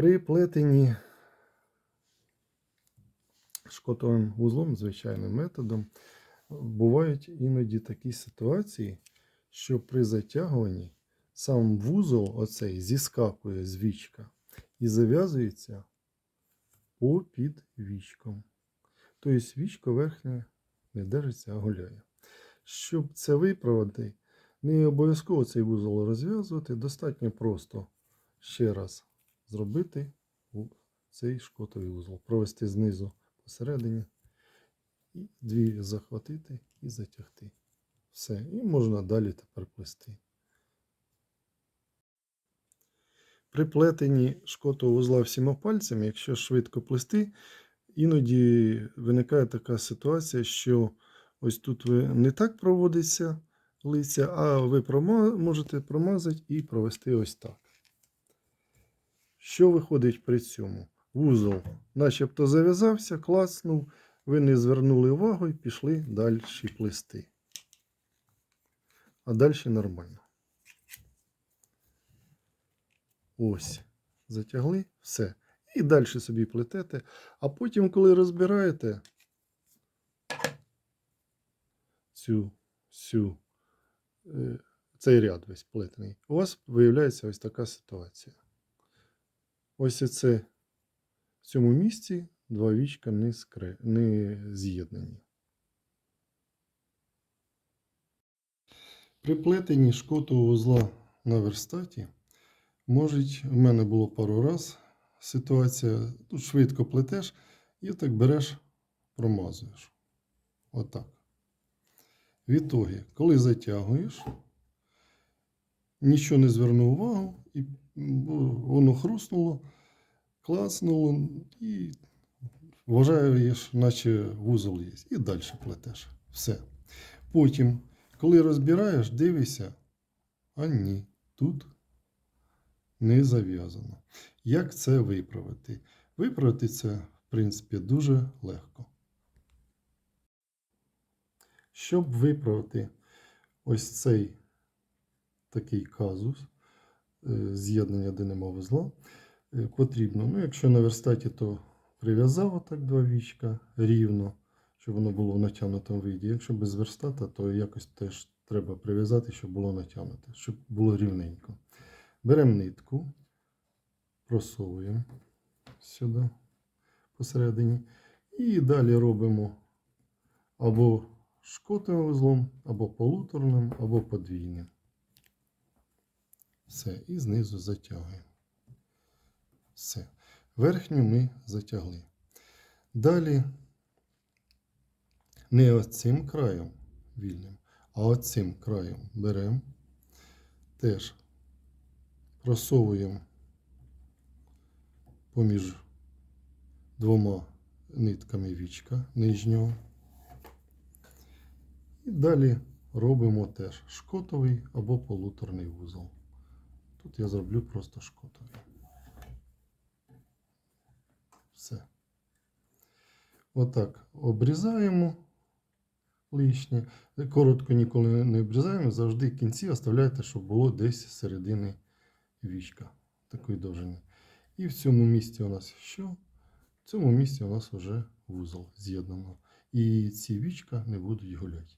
При плетенні шкотовим вузлом, звичайним методом, бувають іноді такі ситуації, що при затягуванні сам вузол оцей зіскакує з вічка і зав'язується попід вічком. Тобто вічко верхнє не держиться, а гуляє. Щоб це виправити, не обов'язково цей вузол розв'язувати, достатньо просто ще раз зробити цей шкотовий вузол, провести знизу посередині, і дві захватити і затягти. Все. І можна далі тепер плести. При плетенні шкотового вузла всіма пальцями, якщо швидко плести, іноді виникає така ситуація, що ось тут ви не так проводиться лиця, а ви прома- можете промазати і провести ось так. Що виходить при цьому? Вузол начебто зав'язався, клацнув, ви не звернули увагу і пішли далі плести. А далі нормально. Ось. Затягли, все. І далі собі плетете. А потім, коли розбираєте цю, цю, е, цей ряд весь плетений, у вас виявляється ось така ситуація. Ось це в цьому місці два вічка не, скре, не з'єднані. При плетенні шкотового вузла на верстаті Можуть, в мене було пару раз ситуація, тут швидко плетеш і так береш, промазуєш. Отак. Відтоді, коли затягуєш, нічого не звернув увагу, і воно хрустнуло, клацнуло, і вважаєш, наче вузол є. І далі плетеш. Все. Потім, коли розбираєш, дивишся, а ні, тут не зав'язано. Як це виправити? Виправити це, в принципі, дуже легко. Щоб виправити ось цей такий казус е, з'єднання динемо вузла, е, потрібно, ну, якщо на верстаті, то прив'язав отак два вічка рівно, щоб воно було в натягнутому виді. Якщо без верстата, то якось теж треба прив'язати, щоб було натягнуте, щоб було рівненько. Беремо нитку, просовуємо сюди посередині. І далі робимо або шкотовим вузлом, або полуторним, або подвійним. Все, і знизу затягуємо. Все. Верхню ми затягли. Далі не оцим краєм вільним, а оцим краєм беремо. Теж просовуємо поміж двома нитками вічка нижнього. І далі робимо теж шкотовий або полуторний вузол. Тут я зроблю просто шкотовий. Все. Отак обрізаємо лишнє. Коротко ніколи не обрізаємо, завжди кінці оставляйте, щоб було десь середини вічка такої довжини. І в цьому місці у нас що? В цьому місці у нас вже вузол з'єднано. І ці вічка не будуть гуляти.